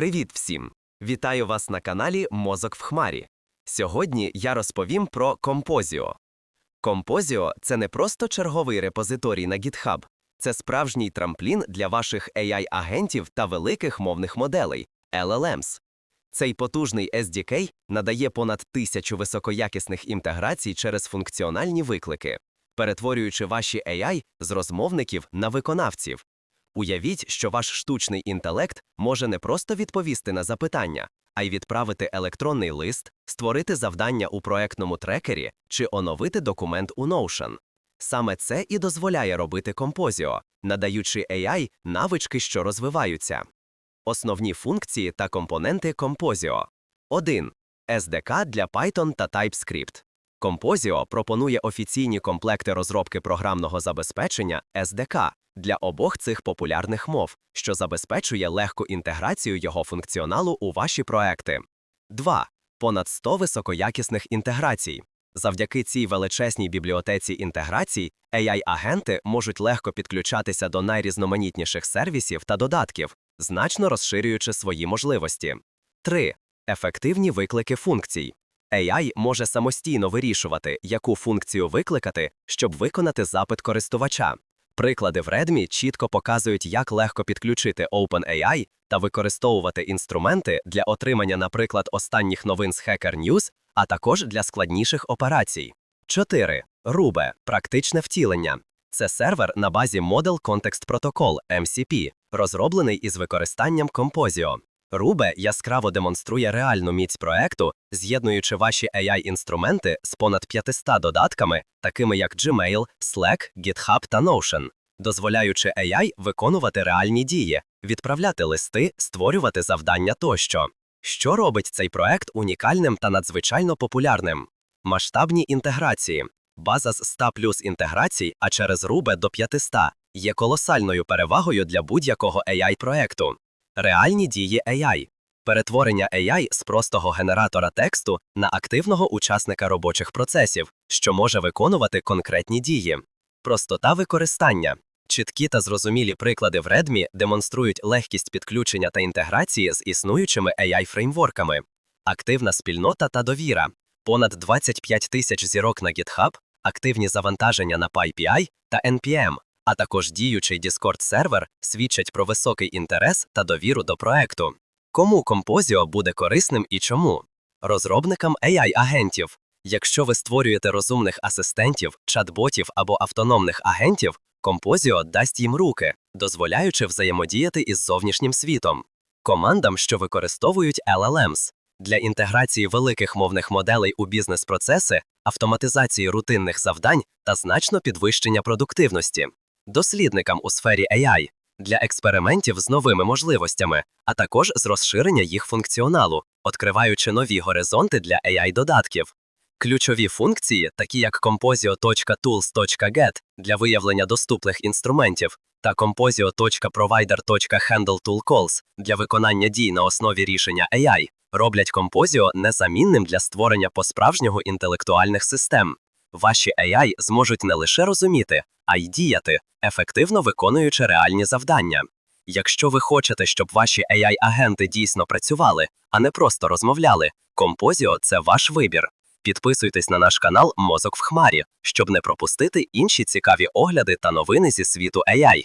Привіт всім! Вітаю вас на каналі Мозок в Хмарі. Сьогодні я розповім про Композіо. Композіо це не просто черговий репозиторій на GitHub, це справжній трамплін для ваших AI-агентів та великих мовних моделей LLMs. Цей потужний SDK надає понад тисячу високоякісних інтеграцій через функціональні виклики, перетворюючи ваші AI з розмовників на виконавців. Уявіть, що ваш штучний інтелект може не просто відповісти на запитання, а й відправити електронний лист, створити завдання у проектному трекері чи оновити документ у Notion. Саме це і дозволяє робити Композіо, надаючи AI навички, що розвиваються. Основні функції та компоненти Композіо. 1. SDK для Python та TypeScript. Композіо пропонує офіційні комплекти розробки програмного забезпечення SDK для обох цих популярних мов, що забезпечує легку інтеграцію його функціоналу у ваші проекти. 2. Понад 100 високоякісних інтеграцій. Завдяки цій величезній бібліотеці інтеграцій AI-агенти можуть легко підключатися до найрізноманітніших сервісів та додатків, значно розширюючи свої можливості. 3. Ефективні виклики функцій. AI може самостійно вирішувати, яку функцію викликати, щоб виконати запит користувача. Приклади в Redmi чітко показують, як легко підключити OpenAI та використовувати інструменти для отримання, наприклад, останніх новин з Hacker News, а також для складніших операцій. 4. Rube – практичне втілення. Це сервер на базі Model Context Protocol MCP, розроблений із використанням Composio. Rube яскраво демонструє реальну міць проекту, з'єднуючи ваші AI-інструменти з понад 500 додатками, такими як Gmail, Slack, GitHub та Notion, дозволяючи AI виконувати реальні дії, відправляти листи, створювати завдання тощо. Що робить цей проект унікальним та надзвичайно популярним? Масштабні інтеграції. База з 100 плюс інтеграцій, а через Rube до 500, є колосальною перевагою для будь-якого AI-проекту. Реальні дії AI. Перетворення AI з простого генератора тексту на активного учасника робочих процесів, що може виконувати конкретні дії. Простота використання. Чіткі та зрозумілі приклади в Redmi демонструють легкість підключення та інтеграції з існуючими AI-фреймворками. Активна спільнота та довіра. Понад 25 тисяч зірок на GitHub, активні завантаження на PyPI та NPM, а також діючий Discord-сервер свідчать про високий інтерес та довіру до проекту. Кому Композіо буде корисним і чому? Розробникам AI-агентів. Якщо ви створюєте розумних асистентів, чат-ботів або автономних агентів, Композіо дасть їм руки, дозволяючи взаємодіяти із зовнішнім світом. Командам, що використовують LLMs. Для інтеграції великих мовних моделей у бізнес-процеси, автоматизації рутинних завдань та значно підвищення продуктивності дослідникам у сфері AI для експериментів з новими можливостями, а також з розширення їх функціоналу, відкриваючи нові горизонти для AI-додатків. Ключові функції, такі як composio.tools.get для виявлення доступних інструментів та composio.provider.handle для виконання дій на основі рішення AI, роблять Composio незамінним для створення по-справжнього інтелектуальних систем. Ваші AI зможуть не лише розуміти, а й діяти, ефективно виконуючи реальні завдання. Якщо ви хочете, щоб ваші AI-агенти дійсно працювали, а не просто розмовляли, Композіо це ваш вибір. Підписуйтесь на наш канал Мозок в Хмарі, щоб не пропустити інші цікаві огляди та новини зі світу AI.